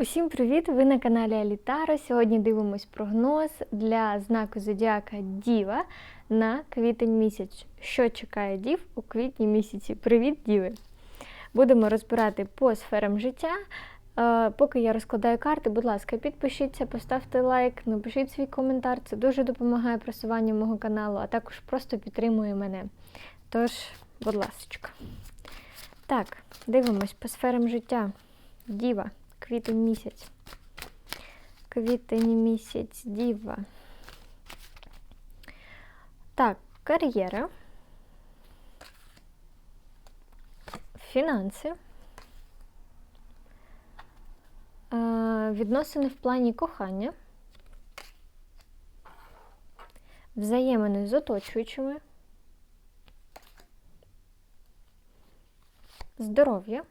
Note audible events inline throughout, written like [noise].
Усім привіт! Ви на каналі Алітара. Сьогодні дивимось прогноз для знаку Зодіака Діва на квітень місяць. Що чекає дів у квітні місяці? Привіт, діви! Будемо розбирати по сферам життя. Е, Поки я розкладаю карти, будь ласка, підпишіться, поставте лайк, напишіть свій коментар. Це дуже допомагає просуванню мого каналу, а також просто підтримує мене. Тож, будь ласка. Так, дивимось по сферам життя. Діва квітень місяць. Квітень місяць діва. Так, кар'єра. Фінанси. Відносини в плані кохання. Взаємини з оточуючими. Здоров'я.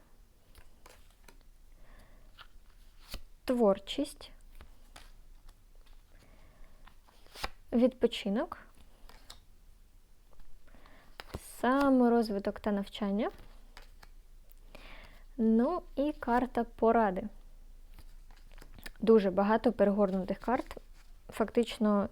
Творчість, відпочинок, саморозвиток та навчання. Ну і карта поради. Дуже багато перегорнутих карт. Фактично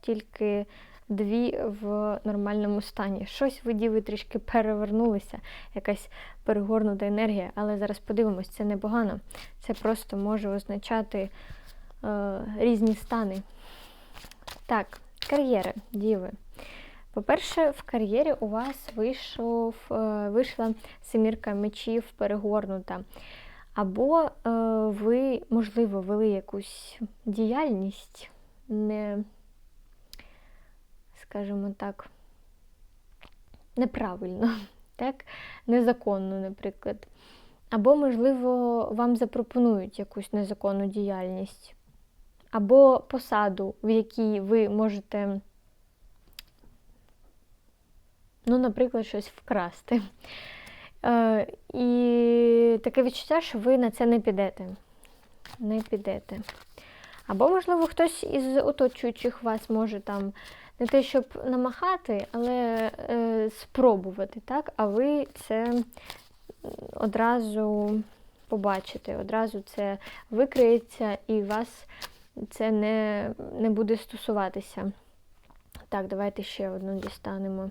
тільки дві в нормальному стані. Щось ви діви трішки перевернулися, якась перегорнута енергія, але зараз подивимось, це непогано. Це просто може означати е, різні стани. Так, кар'єри, діви. По-перше, в кар'єрі у вас вийшов, е, вийшла семірка мечів перегорнута. Або е, ви, можливо, вели якусь діяльність, не скажімо так, неправильно, [laughs] так? незаконно, наприклад. Або, можливо, вам запропонують якусь незаконну діяльність, або посаду, в якій ви можете, ну, наприклад, щось вкрасти. Е, І таке відчуття, що ви на це не підете. Не підете. Або, можливо, хтось із оточуючих вас може там не те, щоб намахати, але е, спробувати, так? А ви це одразу побачите, одразу це викриється і вас це не, не буде стосуватися. Так, давайте ще одну дістанемо.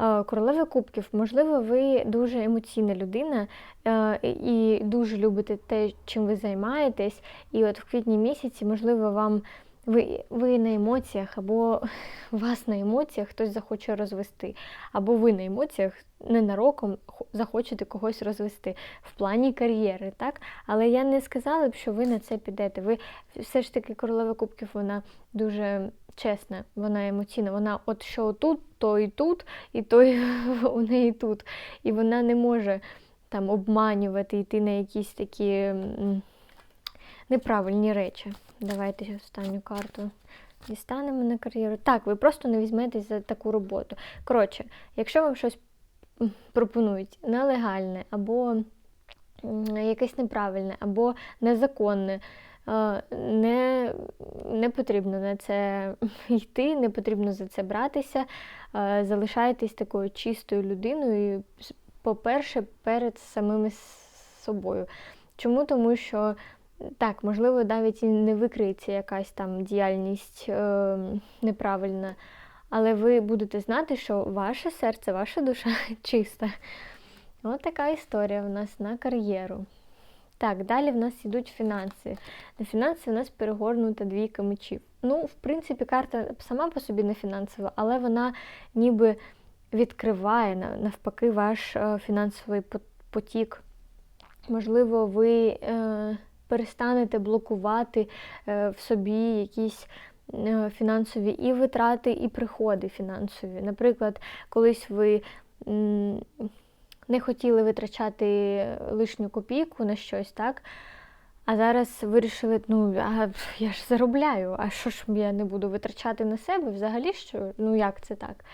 Е, королева Кубків, можливо, ви дуже емоційна людина е, і дуже любите те, чим ви займаєтесь. І от в квітні місяці, можливо, вам ви ви на емоціях, або [laughs] вас на емоціях хтось захоче розвести, або ви на емоціях ненароком захочете когось розвести в плані кар'єри, так? Але я не сказала б, що ви на це підете. Ви все ж таки королева кубків, вона дуже чесна, вона емоційна. Вона от що тут, то і тут, і то у [laughs] неї тут. І вона не може там обманювати, йти на якісь такі неправильні речі. Давайте останню карту дістанемо на кар'єру. Так, ви просто не візьметесь за таку роботу. Коротше, якщо вам щось пропонують нелегальне, або якесь неправильне, або незаконне, не не потрібно на це [laughs] йти, не потрібно за це братися. Залишайтесь такою чистою людиною, по-перше, перед самими собою. Чому? Тому що так, можливо, навіть і не викриється якась там діяльність е, неправильна, але ви будете знати, що ваше серце, ваша душа [laughs] чиста. Ось така історія в нас на кар'єру. Так, далі в нас йдуть фінанси. На фінанси в нас перегорнута двійка мечів. Ну, в принципі, карта сама по собі не фінансова, але вона ніби відкриває навпаки ваш е, фінансовий потік. Можливо, ви. Е, перестанете блокувати е, в собі якісь е, фінансові і витрати, і приходи фінансові. Наприклад, колись ви не хотіли витрачати лишню копійку на щось, так? А зараз вирішили, ну, а я ж заробляю, а що ж я не буду витрачати на себе взагалі? що? Ну, як це так?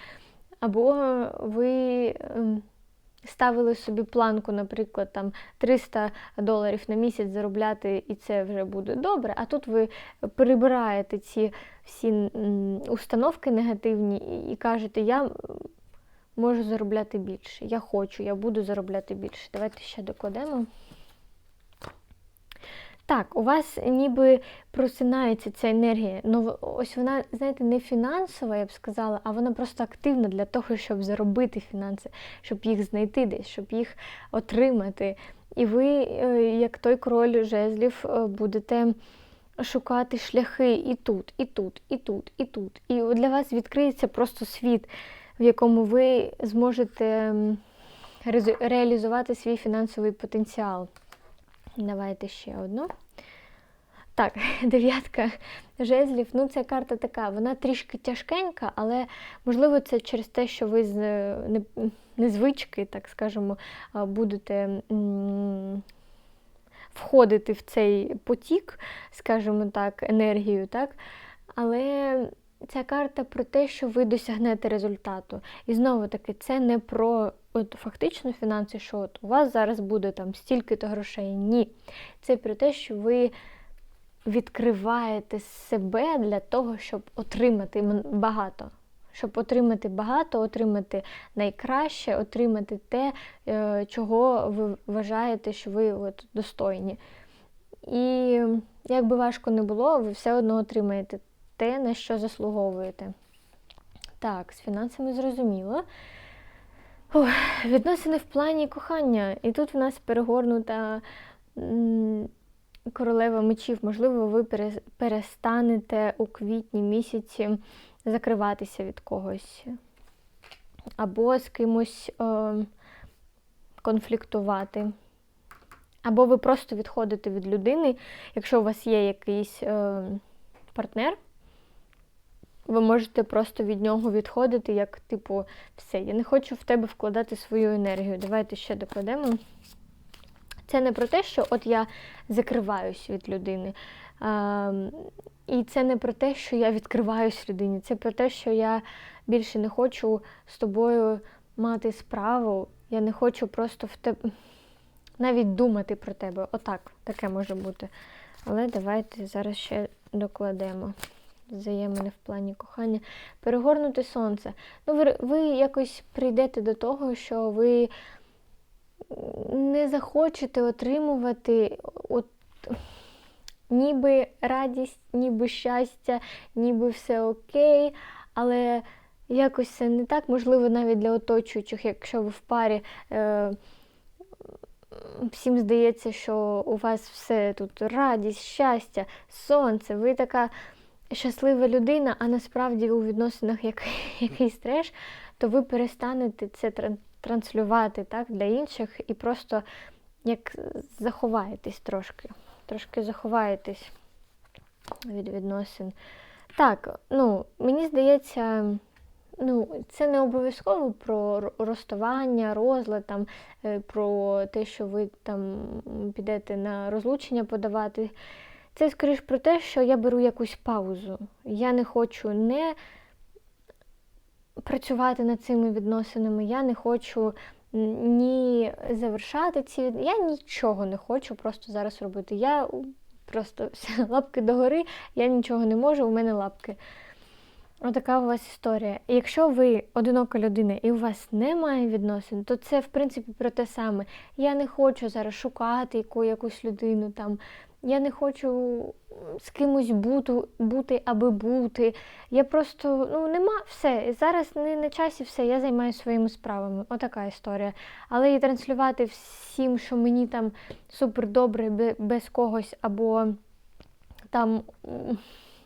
Або ви ем, ставили собі планку, наприклад, там 300 доларів на місяць заробляти, і це вже буде добре. А тут ви перебираєте ці всі установки негативні і кажете, я можу заробляти більше, я хочу, я буду заробляти більше. Давайте ще докладемо. Так, у вас ніби просинається ця енергія. Ну, ось вона, знаєте, не фінансова, я б сказала, а вона просто активна для того, щоб заробити фінанси, щоб їх знайти десь, щоб їх отримати. І ви, е, як той король жезлів, е, будете шукати шляхи і тут, і тут, і тут, і тут. І для вас відкриється просто світ, в якому ви зможете реалізувати свій фінансовий потенціал. Давайте ще одну. Так, [laughs] дев'ятка жезлів. Ну, ця карта така, вона трішки тяжкенька, але можливо це через те, що ви з незвички, так скажемо, будете входити в цей потік, скажімо так, енергію, так? Але ця карта про те, що ви досягнете результату. І знову таки, це не про от, фактично фінанси, що от у вас зараз буде там стільки-то грошей. Ні. Це про те, що ви відкриваєте себе для того, щоб отримати багато. Щоб отримати багато, отримати найкраще, отримати те, е, чого ви вважаєте, що ви от достойні. І як би важко не було, ви все одно отримаєте те, на що заслуговуєте. Так, з фінансами зрозуміло. Ох, відносини в плані кохання. І тут в нас перегорнута королева мечів. Можливо, ви перестанете у квітні місяці закриватися від когось. Або з кимось е, конфліктувати. Або ви просто відходите від людини, якщо у вас є якийсь е, партнер, ви можете просто від нього відходити, як, типу, все, я не хочу в тебе вкладати свою енергію. Давайте ще докладемо. Це не про те, що от я закриваюсь від людини. А, і це не про те, що я відкриваюсь людині. Це про те, що я більше не хочу з тобою мати справу. Я не хочу просто в тебе навіть думати про тебе. Отак, таке може бути. Але давайте зараз ще докладемо взаємини в плані кохання. Перегорнути сонце. Ну, ви, ви якось прийдете до того, що ви не захочете отримувати от, ніби радість, ніби щастя, ніби все окей, але якось це не так, можливо, навіть для оточуючих, якщо ви в парі. Е, Всім здається, що у вас все тут радість, щастя, сонце, ви така щаслива людина, а насправді у відносинах як, [laughs] якийсь треш, то ви перестанете це транслювати так, для інших і просто як заховаєтесь трошки. Трошки заховаєтесь від відносин. Так, ну, мені здається, ну, це не обов'язково про ро- розставання, розлад, там, е, про те, що ви там підете на розлучення подавати. Це скоріш про те, що я беру якусь паузу. Я не хочу не працювати над цими відносинами, я не хочу ні завершати ці від- Я нічого не хочу просто зараз робити. Я просто [laughs] лапки догори, я нічого не можу, у мене лапки. Отака у вас історія. І якщо ви одинока людина і у вас немає відносин, то це в принципі про те саме. Я не хочу зараз шукати яку, якусь людину там. Я не хочу з кимось бути, бути аби бути. Я просто ну нема все. Зараз не на часі все, я займаюся своїми справами. Отака історія. Але і транслювати всім, що мені там супер добре бе- без когось, або там,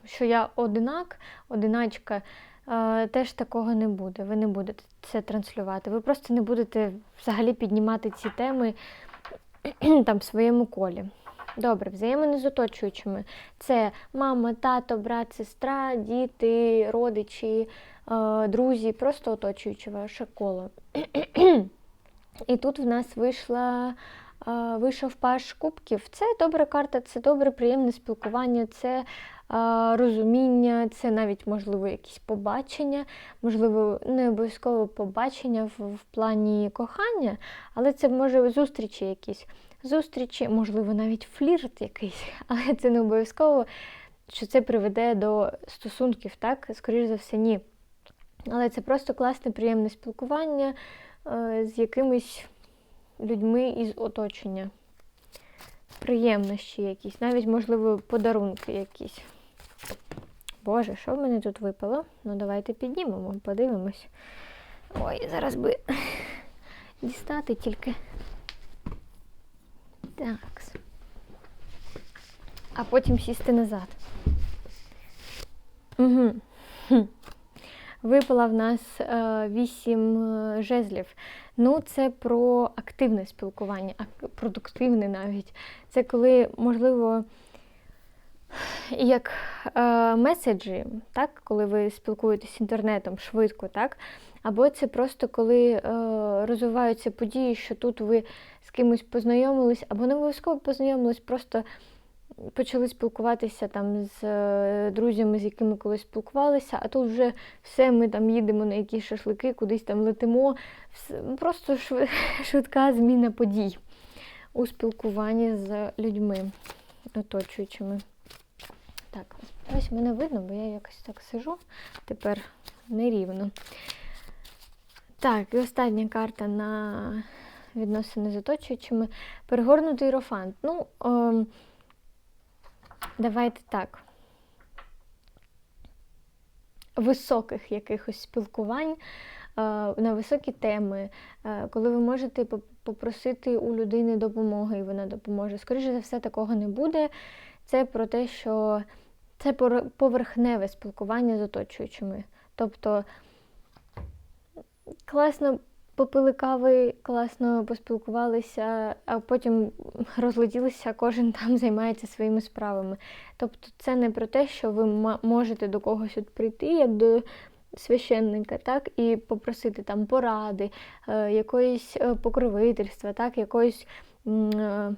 що я одинак, одиначка, е, теж такого не буде. Ви не будете це транслювати. Ви просто не будете взагалі піднімати ці теми там в своєму колі. Добре, взаємини з оточуючими. Це мама, тато, брат, сестра, діти, родичі, е, друзі, просто оточуючи ваше коло. І тут в нас вийшла, е, вийшов паш кубків. Це добра карта, це добре, приємне спілкування, це е, розуміння, це навіть, можливо, якісь побачення, можливо, не обов'язково побачення в, в плані кохання, але це може зустрічі якісь. Зустрічі, можливо, навіть флірт якийсь, [laughs] але це не обов'язково, що це приведе до стосунків, так? Скоріше за все, ні. Але це просто класне, приємне спілкування е, з якимись людьми із оточення. приємності якісь, навіть, можливо, подарунки якісь. Боже, що в мене тут випало? Ну, давайте піднімемо, подивимось. Ой, зараз би [laughs] дістати тільки. Так. А потім сісти назад. Угу. Випала в нас е, вісім е, жезлів. Ну, це про активне спілкування, продуктивне навіть. Це коли, можливо, як е, меседжі, так, коли ви спілкуєтесь інтернетом швидко, так? Або це просто коли е, розвиваються події, що тут ви з кимось познайомились, або не обов'язково познайомились, просто почали спілкуватися там з е, друзями, з якими колись спілкувалися, а тут вже все, ми там їдемо на якісь шашлики, кудись там летимо. Все, просто шви- [laughs] швидка зміна подій у спілкуванні з людьми оточуючими. Так, ось мене видно, бо я якось так сижу тепер нерівно. Так, і остання карта на відносини з оточуючими. Перегорнутий іерофант. Ну, ем, давайте так. Високих якихось спілкувань е, на високі теми, е, коли ви можете попросити у людини допомоги, і вона допоможе. Скоріше за все, такого не буде. Це про те, що це поверхневе спілкування з оточуючими. Тобто класно попили кави, класно поспілкувалися, а потім розлетілися, кожен там займається своїми справами. Тобто це не про те, що ви можете до когось от прийти, як до священника, так, і попросити там поради, е, якоїсь е, покровительства, так, якоїсь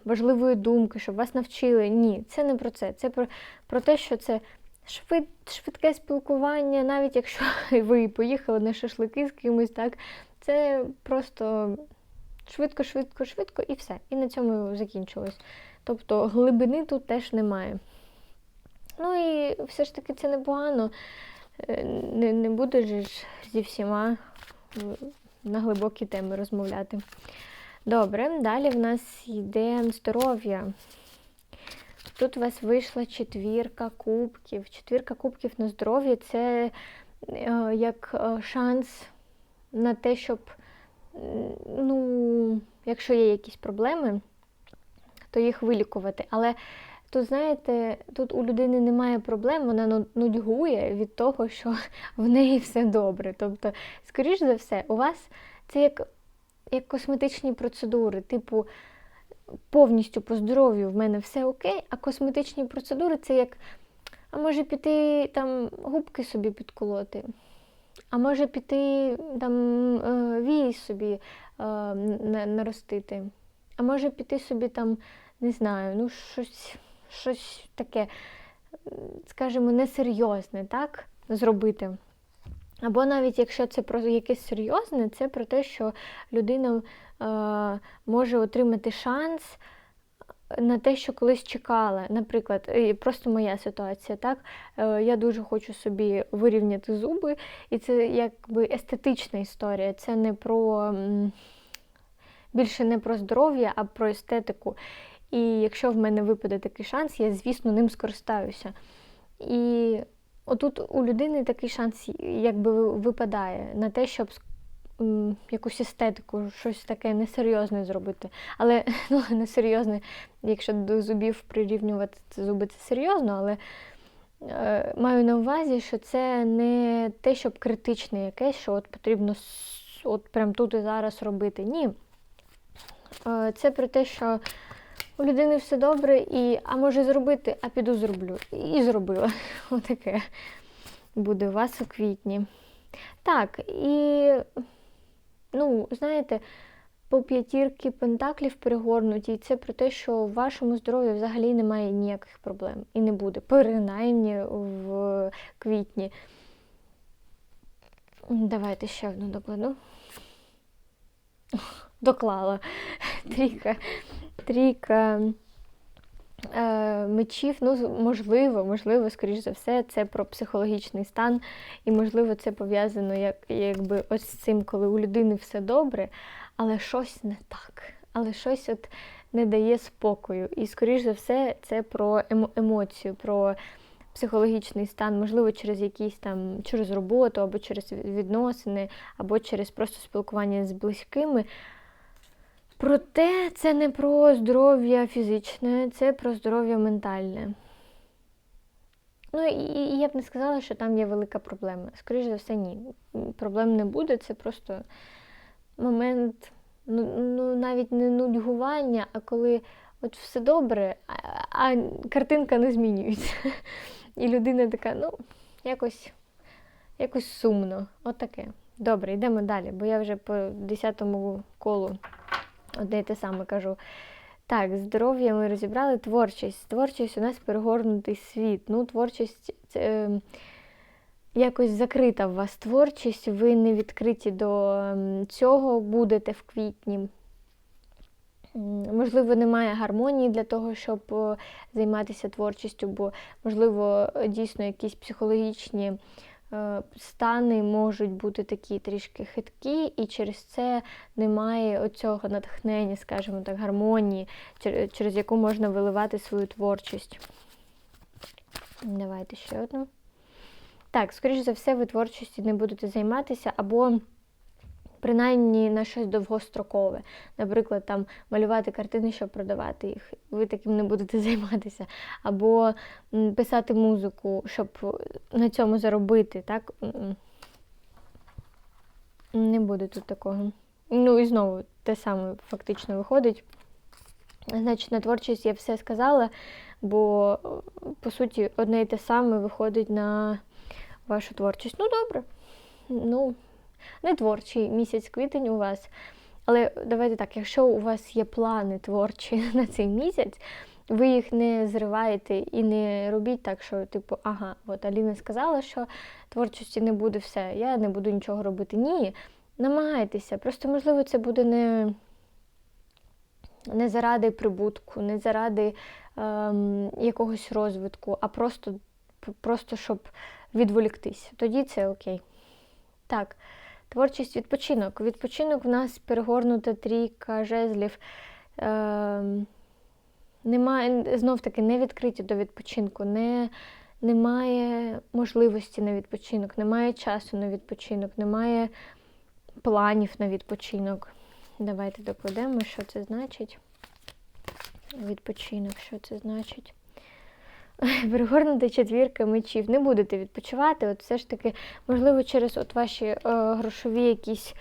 важливої думки, щоб вас навчили. Ні, це не про це. Це про, про те, що це швид, швидке спілкування, навіть якщо [laughs] ви поїхали на шашлики з кимось, так, це просто швидко, швидко, швидко і все. І на цьому закінчилось. Тобто глибини тут теж немає. Ну і все ж таки це непогано. Е, Не, не будеш ж зі всіма е, на глибокі теми розмовляти. Добре, далі в нас йде здоров'я. Тут у вас вийшла четвірка кубків. Четвірка кубків на здоров'я це е, як е, шанс на те, щоб, ну, якщо є якісь проблеми, то їх вилікувати. Але тут, знаєте, тут у людини немає проблем, вона ну- нудьгує від того, що [laughs] в неї все добре. Тобто, скоріш за все, у вас це як, як косметичні процедури, типу. Повністю по здоров'ю в мене все окей, а косметичні процедури це як, а може піти там губки собі підколоти, а може піти там е, вій собі е, наростити, а може піти собі там, не знаю, ну щось, щось таке, скажімо, несерйозне, так, зробити. Або навіть якщо це про якесь серйозне, це про те, що людина е, може отримати шанс на те, що колись чекала. Наприклад, е, просто моя ситуація, так? Е, я дуже хочу собі вирівняти зуби, і це якби естетична історія. Це не про більше не про здоров'я, а про естетику. І якщо в мене випаде такий шанс, я, звісно, ним скористаюся. І отут у людини такий шанс якби випадає на те, щоб якусь естетику, щось таке несерйозне зробити. Але [laughs] ну, несерйозне, якщо до зубів прирівнювати це зуби, це серйозно, але е, маю на увазі, що це не те, щоб критичне якесь, що от потрібно от прям тут і зараз робити. Ні. Е, це про те, що у людини все добре, і а може зробити, а піду зроблю. І зробила. [laughs] Отаке буде у вас у квітні. Так, і, ну, знаєте, по п'ятірки пентаклів перегорнуті, і це про те, що в вашому здоров'ї взагалі немає ніяких проблем. І не буде, принаймні в квітні. Давайте ще одну докладу. Доклала. Трійка. Трійка е, мечів, ну, можливо, можливо, скоріш за все, це про психологічний стан, і, можливо, це пов'язано як, якби ось з цим, коли у людини все добре, але щось не так. Але щось от не дає спокою. І, скоріш за все, це про емо- емоцію, про психологічний стан, можливо, через якісь там через роботу, або через відносини, або через просто спілкування з близькими. Проте це не про здоров'я фізичне, це про здоров'я ментальне. Ну і, я б не сказала, що там є велика проблема. Скоріше за все, ні. Проблем не буде, це просто момент, ну, ну навіть не нудьгування, а коли от все добре, а, а картинка не змінюється. І людина така, ну, якось, якось сумно. Отаке. Добре, йдемо далі, бо я вже по 10-му колу одне й те саме кажу. Так, здоров'я ми розібрали. Творчість. Творчість у нас перегорнутий світ. Ну, творчість це е, якось закрита в вас творчість, ви не відкриті до ем, цього, будете в квітні. Можливо, немає гармонії для того, щоб е, займатися творчістю, бо, можливо, дійсно якісь психологічні стани можуть бути такі трішки хиткі, і через це немає оцього натхнення, скажімо так, гармонії, через яку можна виливати свою творчість. Давайте ще одну. Так, скоріш за все, ви творчістю не будете займатися, або принаймні на щось довгострокове. Наприклад, там малювати картини, щоб продавати їх. Ви таким не будете [laughs] займатися. Або писати музику, щоб на цьому заробити. Так? Не буде тут такого. Ну і знову те саме фактично виходить. Значить, на творчість я все сказала, бо по суті одне і те саме виходить на вашу творчість. Ну, добре. Ну, не творчий місяць квітень у вас. Але давайте так, якщо у вас є плани творчі [laughs] на цей місяць, ви їх не зриваєте і не робіть так, що, типу, ага, от Аліна сказала, що творчості не буде все, я не буду нічого робити. Ні, намагайтеся. Просто, можливо, це буде не, не заради прибутку, не заради ем, якогось розвитку, а просто, просто щоб відволіктись. Тоді це окей. Так, творчість відпочинок. Відпочинок в нас перегорнута трійка жезлів. Ем, немає, знов таки, не відкриті до відпочинку, не, немає можливості на відпочинок, немає часу на відпочинок, немає планів на відпочинок. Давайте докладемо, що це значить. Відпочинок, що це значить. [laughs] Перегорнута четвірка мечів. Не будете відпочивати. От все ж таки, можливо, через от ваші е, грошові якісь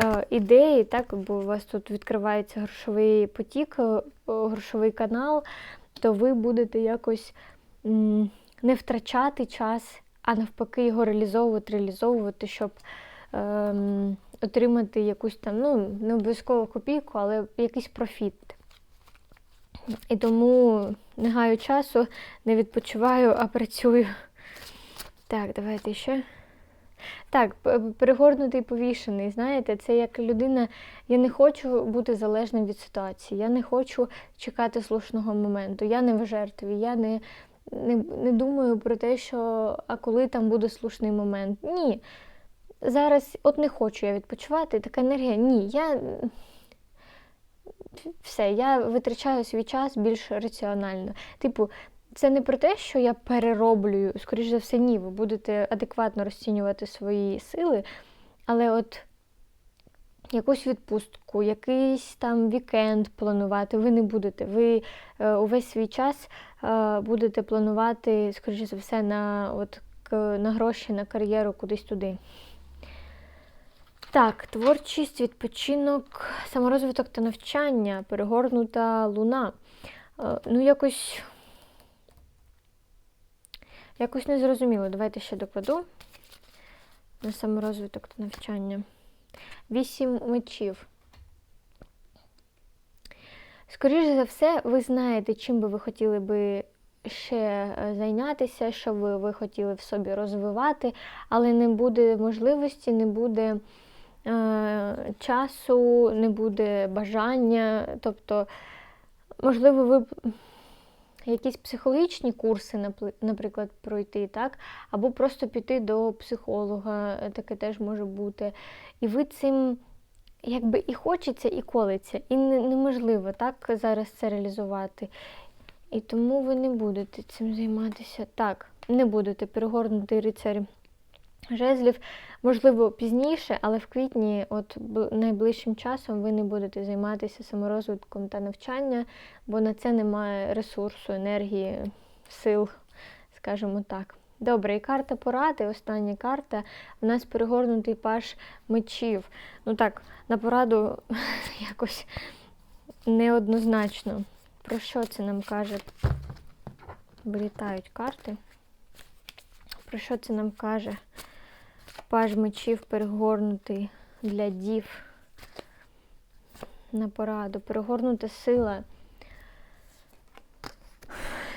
е, ідеї, так, бо у вас тут відкривається грошовий потік, е, грошовий канал, то ви будете якось м, не втрачати час, а навпаки його реалізовувати, реалізовувати, щоб ем, отримати якусь там, ну, не обов'язково копійку, але якийсь профіт. І тому не гаю часу, не відпочиваю, а працюю. Так, давайте ще. Так, перегорнутий повішений, знаєте, це як людина. Я не хочу бути залежним від ситуації, я не хочу чекати слушного моменту, я не в жертві, я не, не, не думаю про те, що а коли там буде слушний момент. Ні. Зараз от не хочу я відпочивати, така енергія. Ні, я все, я витрачаю свій час більш раціонально. Типу, це не про те, що я перероблюю, скоріш за все, ні, ви будете адекватно розцінювати свої сили, але от якусь відпустку, якийсь там вікенд планувати ви не будете. Ви е, увесь свій час е, будете планувати, скоріш за все, на, от, на гроші, на кар'єру, кудись туди. Так, творчість, відпочинок, саморозвиток та навчання, перегорнута луна. Е, Ну, якось. Якось не зрозуміло. Давайте ще докладу на саморозвиток та навчання. Вісім мечів. Скоріше за все, ви знаєте, чим би ви хотіли би ще е, зайнятися, що ви, ви хотіли в собі розвивати, але не буде можливості, не буде часу, не буде бажання. Тобто, можливо, ви якісь психологічні курси, наприклад, пройти, так? або просто піти до психолога, е, таке теж може бути. І ви цим якби і хочеться, і колиться. І неможливо так зараз це реалізувати. І тому ви не будете цим займатися. Так, не будете перегорнутий рицарь жезлів. Можливо, пізніше, але в квітні, от найближчим часом, ви не будете займатися саморозвитком та навчання, бо на це немає ресурсу, енергії, сил, скажімо так. Добре, і карта поради, остання карта. У нас перегорнутий паш мечів. Ну так, на пораду [laughs] якось неоднозначно. Про що це нам каже? Вилітають карти. Про що це нам каже? Паж мечів перегорнутий для дів на пораду. Перегорнута сила.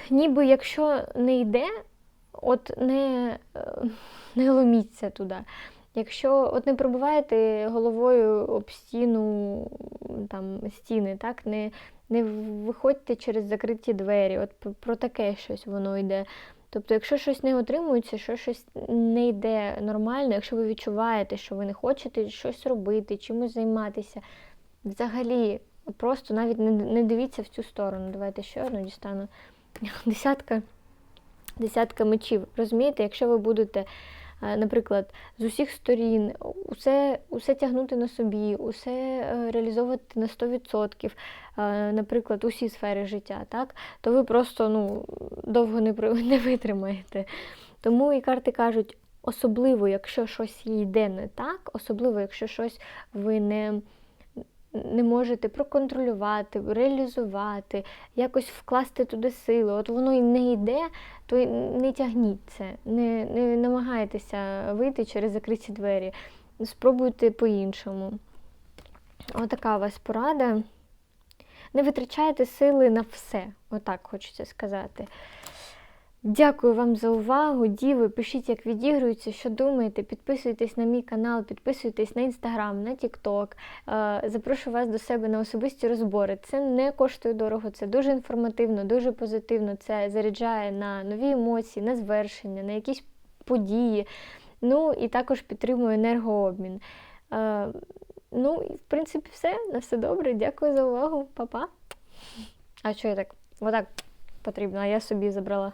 Ніби якщо не йде, от не, не ломіться туди. Якщо от не пробиваєте головою об стіну, там, стіни, так, не, не виходьте через закриті двері. От про таке щось воно йде. Тобто, якщо щось не отримується, що щось не йде нормально, якщо ви відчуваєте, що ви не хочете щось робити, чимось займатися, взагалі просто навіть не, дивіться в цю сторону. Давайте ще одну дістану. [laughs] Десятка, десятка мечів. Розумієте, якщо ви будете, наприклад, з усіх сторін усе, усе тягнути на собі, усе е, реалізовувати на 100%, е, наприклад, усі сфери життя, так, то ви просто ну, довго не, [laughs] не витримаєте. Тому і карти кажуть, особливо, якщо щось йде не так, особливо, якщо щось ви не, не можете проконтролювати, реалізувати, якось вкласти туди сили, от воно і не йде, то не тягніть це, не, не намагайтеся вийти через закриті двері. Спробуйте по-іншому. Отака у вас порада. Не витрачайте сили на все, отак хочеться сказати. Дякую вам за увагу. Діви, пишіть, як відігруються, що думаєте. Підписуйтесь на мій канал, підписуйтесь на інстаграм, на Тікток. Запрошую вас до себе на особисті розбори. Це не коштує дорого, це дуже інформативно, дуже позитивно. Це заряджає на нові емоції, на звершення, на якісь події. Ну і також підтримує енергообмін. Е, Ну, і в принципі, все. На все добре. Дякую за увагу. Па-па. А що я так? Отак потрібно, а я собі забрала.